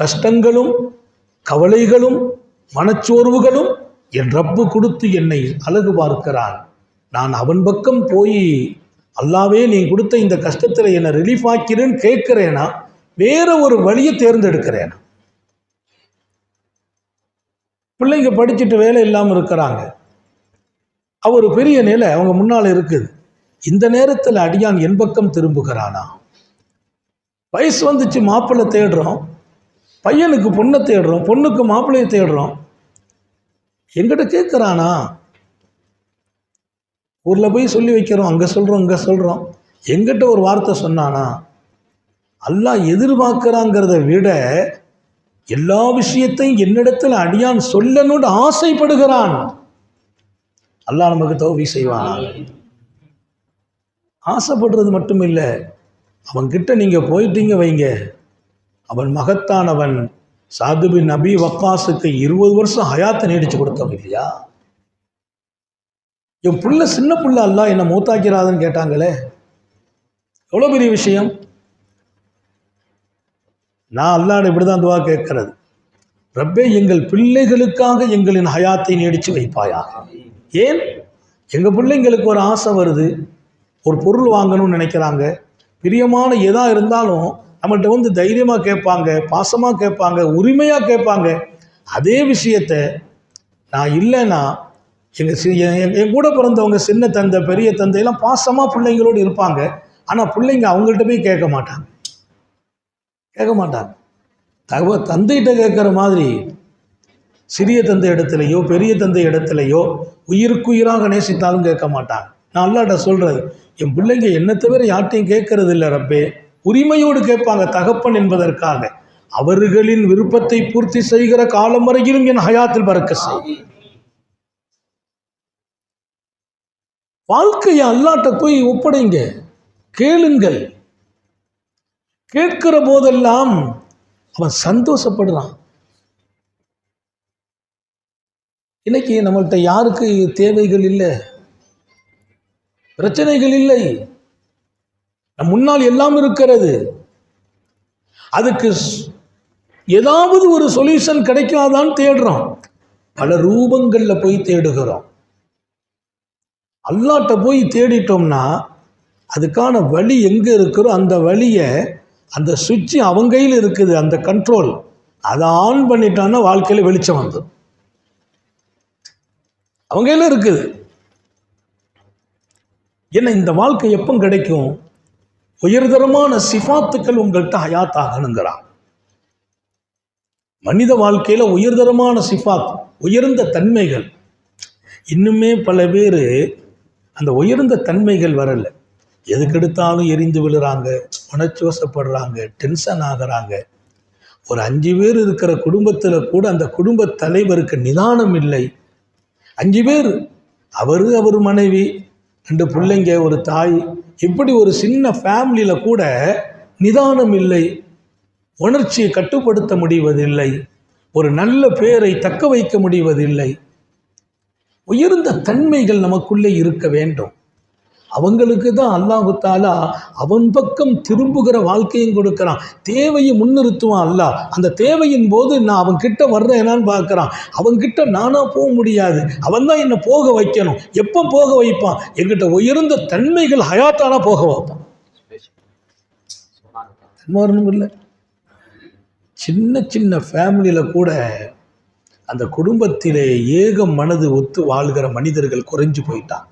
கஷ்டங்களும் கவலைகளும் மனச்சோர்வுகளும் என் ரப்பு கொடுத்து என்னை அழகு பார்க்கிறான் நான் அவன் பக்கம் போய் அல்லாவே நீ கொடுத்த இந்த கஷ்டத்தில் என்னை ரிலீஃப் ஆக்கிறேன்னு கேட்குறேனா? வேற ஒரு வழியை தேர்ந்தெடுக்கிறேனா? பிள்ளைங்க படிச்சுட்டு வேலை இல்லாமல் இருக்கிறாங்க. அவர் பெரிய நிலை அவங்க முன்னால் இருக்குது. இந்த நேரத்தில் அடியான் என் பக்கம் திரும்புகிறானா? வயசு வந்துச்சு மாப்பிள்ளை தேடுறோம். பையனுக்கு பொண்ணை தேடுறோம் பொண்ணுக்கு மாப்பிள்ளையை தேடுறோம். எங்கிட்ட கேட்குறானா ஊரில் போய் சொல்லி வைக்கிறோம் அங்கே சொல்கிறோம் இங்கே சொல்கிறோம் எங்கிட்ட ஒரு வார்த்தை சொன்னானா? எல்லாம் எதிர்பார்க்குறாங்கிறத விட எல்லா விஷயத்தையும் என்னிடத்தில் அடியான் சொல்லணும்னு ஆசைப்படுகிறான். அல்லாஹ் நமக்கு தோவி செய்வான்? ஆசைப்படுறது மட்டும் இல்லை அவன்கிட்ட நீங்கள் போயிட்டீங்க வைங்க. அவன் மகத்தானவன். சாதுபின் நபி வக்காசுக்கு இருபது வருஷம் ஹயாத்தை நீடிச்சு கொடுத்தவன் இல்லையா? என் புள்ள சின்ன புள்ள அல்ல என்னை மூத்தாக்கிறாதுன்னு கேட்டாங்களே. எவ்வளோ பெரிய விஷயம்? நான் அல்லாட இப்படி தான் துவா கேட்கறது. ரப்பே எங்கள் பிள்ளைகளுக்காக எங்களின் ஹயாத்தை நீடிச்சு வைப்பாயாக. ஏன்? எங்கள் பிள்ளைங்களுக்கு ஒரு ஆசை வருது. ஒரு பொருள் வாங்கணும்னு நினைக்கிறாங்க. பிரியமான எதாக இருந்தாலும் நம்மள்கிட்ட வந்து தைரியமாக கேட்பாங்க பாசமாக கேட்பாங்க உரிமையாக கேட்பாங்க. அதே விஷயத்த நான் இல்லைன்னா எங்கள் சி என் என் என் கூட பிறந்தவங்க சின்ன தந்தை பெரிய தந்தையெல்லாம் பாசமாக பிள்ளைங்களோடு இருப்பாங்க. ஆனால் பிள்ளைங்க அவங்கள்ட்ட போய் கேட்க மாட்டாங்க. கேட்க மாட்டாங்க. தகவ தந்தைகிட்ட கேட்குற மாதிரி சிறிய தந்தை இடத்துலையோ பெரிய தந்தை இடத்துலையோ உயிருக்குயிராக நேசித்தாலும் கேட்க மாட்டாங்க. நான் அல்லாட்ட சொல்கிறது என் பிள்ளைங்க என்னை தவிர யார்ட்டையும் கேட்கறது இல்லை ரப்பே. உரிமையோடு கேட்பாங்க தகப்பன் என்பதற்காக. அவர்களின் விருப்பத்தை பூர்த்தி செய்கிற காலம் வரையிலும் என் ஹயாத்தில் பறக்க செய். வாழ்க்கையை அல்லாட்ட போய் ஒப்படைங்க கேளுங்கள். கேட்கிற போதெல்லாம் அவன் சந்தோஷப்படுறான். இன்னைக்கு நம்மள்கிட்ட யாருக்கு தேவைகள் இல்லை? பிரச்சனைகள் இல்லை. நம் முன்னால் எல்லாம் இருக்கிறது. அதுக்கு ஸ்- ஏதாவது ஒரு சொல்யூஷன் கிடைக்காதான் தேடுறோம். பல ரூபங்களில் போய் தேடுகிறோம். அல்லாட்ட போய் தேடிட்டோம்னா அதுக்கான வழி எங்கே இருக்கிறோ அந்த வழியை அந்த சுவிட்சு அவங்க கையில் இருக்குது அந்த கண்ட்ரோல் அதை ஆன் பண்ணிட்டான்னா வாழ்க்கையில் வெளிச்சம் வந்துடும் அவங்க கையில் இருக்குது. ஏன்னா இந்த வாழ்க்கை எப்போ கிடைக்கும்? உயர்தரமான சிஃபாத்துக்கள் உங்கள்கிட்ட ஹயாத் ஆகணுங்கிறான் மனித வாழ்க்கையில் உயர்தரமான சிஃபாத் உயர்ந்த தன்மைகள். இன்னுமே பல பேர் அந்த உயர்ந்த தன்மைகள் வரலை. எதுக்கெடுத்தாலும் எரிந்து விழுறாங்க உணர்ச்சிவசப்படுறாங்க டென்ஷன் ஆகிறாங்க. ஒரு அஞ்சு பேர் இருக்கிற குடும்பத்தில் கூட அந்த குடும்ப தலைவருக்கு நிதானம் இல்லை. அஞ்சு பேர் அவர் அவர் மனைவி ரெண்டு பிள்ளைங்க ஒரு தாய். இப்படி ஒரு சின்ன ஃபேமிலியில் கூட நிதானம் இல்லை. உணர்ச்சியை கட்டுப்படுத்த முடிவதில்லை. ஒரு நல்ல பேரை தக்க வைக்க முடிவதில்லை. உயர்ந்த தன்மைகள் நமக்குள்ளே இருக்க வேண்டும். அவங்களுக்கு தான் அல்லாஹு தாலா அவன் பக்கம் திரும்புகிற வாழ்க்கையும் கொடுக்குறான். தேவையை முன்னிறுத்துவான் அல்லாஹ். அந்த தேவையின் போது நான் அவன் கிட்ட வர்றேனான்னு பார்க்குறான். அவன்கிட்ட நானாக போக முடியாது. அவன் தான் என்னை போக வைக்கணும். எப்போ போக வைப்பான்? என்கிட்ட உயர்ந்த தன்மைகள் ஹயாத்தானா போக வைப்பான். தன்மாரணும் இல்லை. சின்ன சின்ன ஃபேமிலியில் கூட அந்த குடும்பத்திலே ஏக மனது ஒத்து வாழ்கிற மனிதர்கள் குறைஞ்சு போயிட்டான்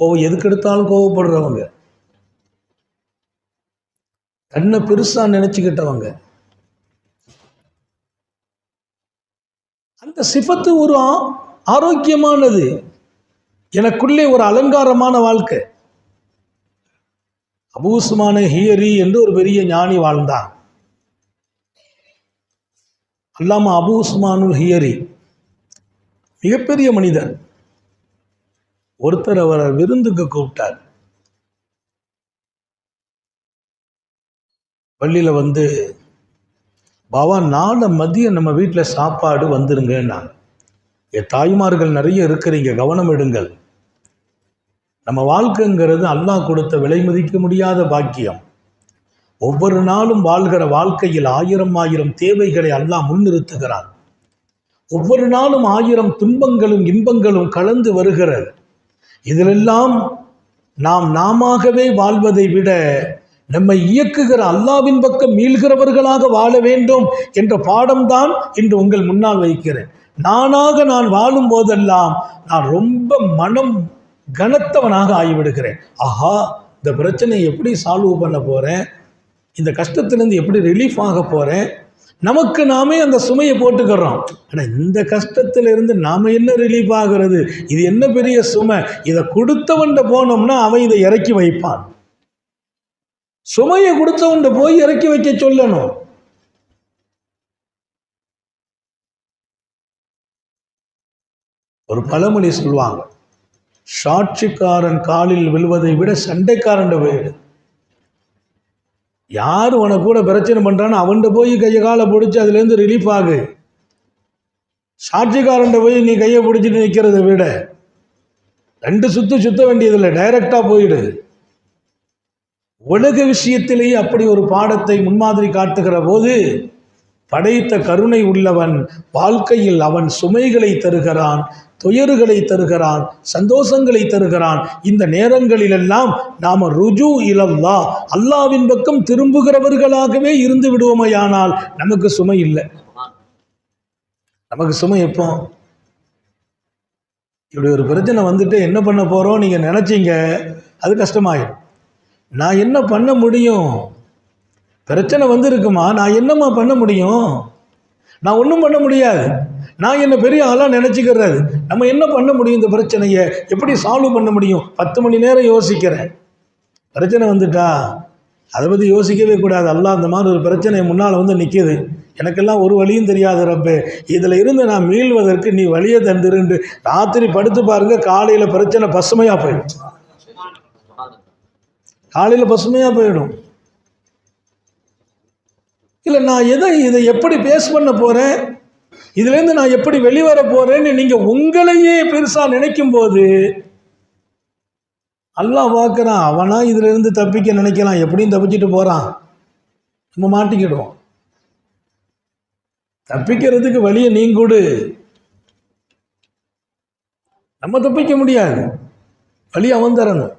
கோவம் எதுக்கு எடுத்தாலும் கோவப்படுறவங்க தன்னை பெருசா நினைச்சுக்கிட்டவங்க. அந்த சிபத்து ஒரு ஆரோக்கியமானது. எனக்குள்ளே ஒரு அலங்காரமான வாழ்க்கை. அபூசுமான ஹியரி என்று ஒரு பெரிய ஞானி வாழ்ந்தான். அல்லாம அபு உஸ்மானுல் ஹியரி மிகப்பெரிய மனிதர். ஒருத்தர் அவரை விருந்துக்கு கூப்பிட்டார். பள்ளியில் வந்து பாவா நாளை மதியம் நம்ம வீட்டில் சாப்பாடு வந்துருங்கன்னாங்க. என் தாய்மார்கள் நிறைய இருக்கிறீங்க கவனம் எடுங்கள். நம்ம வாழ்க்கைங்கிறது அல்லாஹ் கொடுத்த விலை மதிக்க முடியாத பாக்கியம். ஒவ்வொரு நாளும் வாழ்கிற வாழ்க்கையில் ஆயிரம் ஆயிரம் தேவைகளை அல்லாஹ் முன்னிறுத்துகிறான். ஒவ்வொரு நாளும் ஆயிரம் துன்பங்களும் இன்பங்களும் கலந்து வருகிறது. இதிலெல்லாம் நாம் நாமாகவே வாழ்வதை விட நம்மை இயக்குகிற அல்லாவின் பக்கம் மீள்கிறவர்களாக வாழ வேண்டும் என்ற பாடம்தான் இன்று உங்கள் முன்னால் வைக்கிறேன். நானாக நான் வாழும் போதெல்லாம் நான் ரொம்ப மனம் கனத்தவனாக ஆகிவிடுகிறேன். ஆஹா இந்த பிரச்சனையை எப்படி சால்வ் பண்ண போகிறேன் இந்த கஷ்டத்திலேருந்து எப்படி ரிலீஃப் ஆக போகிறேன் நமக்கு நாமே அந்த சுமையை போட்டுக்கிறோம். ஆனால் இந்த கஷ்டத்திலிருந்து நாம் என்ன ரிலீஃப் ஆகிறது? இது என்ன பெரிய சுமை? இதை கொடுத்தவன்ட போனோம்னா அவன் இதை இறக்கி வைப்பான். சுமையை கொடுத்தவன்ட போய் இறக்கி வைக்க சொல்லணும். ஒரு பழமொழி சொல்லுவாங்க சாட்சிக்காரன் காலில் விழுவதை விட சண்டைக்காரன் வீடு யார் உனக்கு கூட பிரச்சனை பண்ணுறான்னு அவன்கிட்ட போய் கையை காலை பிடிச்சி அதுலேருந்து ரிலீஃப் ஆகு. சாட்சிக்காரன்ட்ட போய் நீ கையை பிடிச்சிட்டு நிற்கிறத விட ரெண்டு சுத்து சுத்த வேண்டியதில்லை டைரக்டாக போயிடு. உலக விஷயத்திலேயே அப்படி ஒரு பாடத்தை முன்மாதிரி காட்டுகிற போது படைத்த கருணை உள்ளவன் வாழ்க்கையில் அவன் சுமைகளை தருகிறான். துயர்களை தருகிறான் சந்தோஷங்களை தருகிறான். இந்த நேரங்களிலெல்லாம் நாம் ருஜு இலல்லா அல்லாவின் பக்கம் திரும்புகிறவர்களாகவே இருந்து விடுவோமையானால் நமக்கு சுமை இல்லை. நமக்கு சுமை எப்போ? இப்படி ஒரு பிரச்சனை வந்துட்டு என்ன பண்ண போகிறோம் நீங்கள் நினச்சிங்க அது கஷ்டமாயிடும். நான் என்ன பண்ண முடியும்? பிரச்சனை வந்திருக்குமா? நான் என்னம்மா பண்ண முடியும்? நான் ஒன்றும் பண்ண முடியாது. நான் என்ன பெரிய ஆளாக நினச்சிக்கிறது நம்ம என்ன பண்ண முடியும் இந்த பிரச்சனையை? எப்படி சால்வ் பண்ண முடியும்? பத்து மணி நேரம் யோசிக்கிறேன். பிரச்சனை வந்துட்டா? அதை பற்றி யோசிக்கவே கூடாது. அல்லாஹ் அந்த மாதிரி ஒரு பிரச்சனை முன்னால் வந்து நிற்கிது எனக்கெல்லாம் ஒரு வழியும் தெரியாது ரப்பே. இதில் இருந்து நான் மீள்வதற்கு நீ வழியை தந்துருண்டு. ராத்திரி படுத்து பாருங்க காலையில் பிரச்சனை பசுமையாக போயிடும். காலையில் பசுமையாக போயிடும். இல்லை நான் எதை இதை எப்படி பேஸ் பண்ண போகிறேன் இதுலேருந்து நான் எப்படி வெளிவர போகிறேன்னு நீங்கள் உங்களையே பெருசாக நினைக்கும் போது அல்லாஹ் பார்க்குறான் அவனா இதிலிருந்து தப்பிக்க நினைக்கலாம் எப்படியும் தப்பிச்சிட்டு போகிறான் நம்ம மாட்டிக்கிடுவோம். தப்பிக்கிறதுக்கு வழியை நீங்க கொடு. நம்ம தப்பிக்க முடியாது. வழி அவன் தரணும்.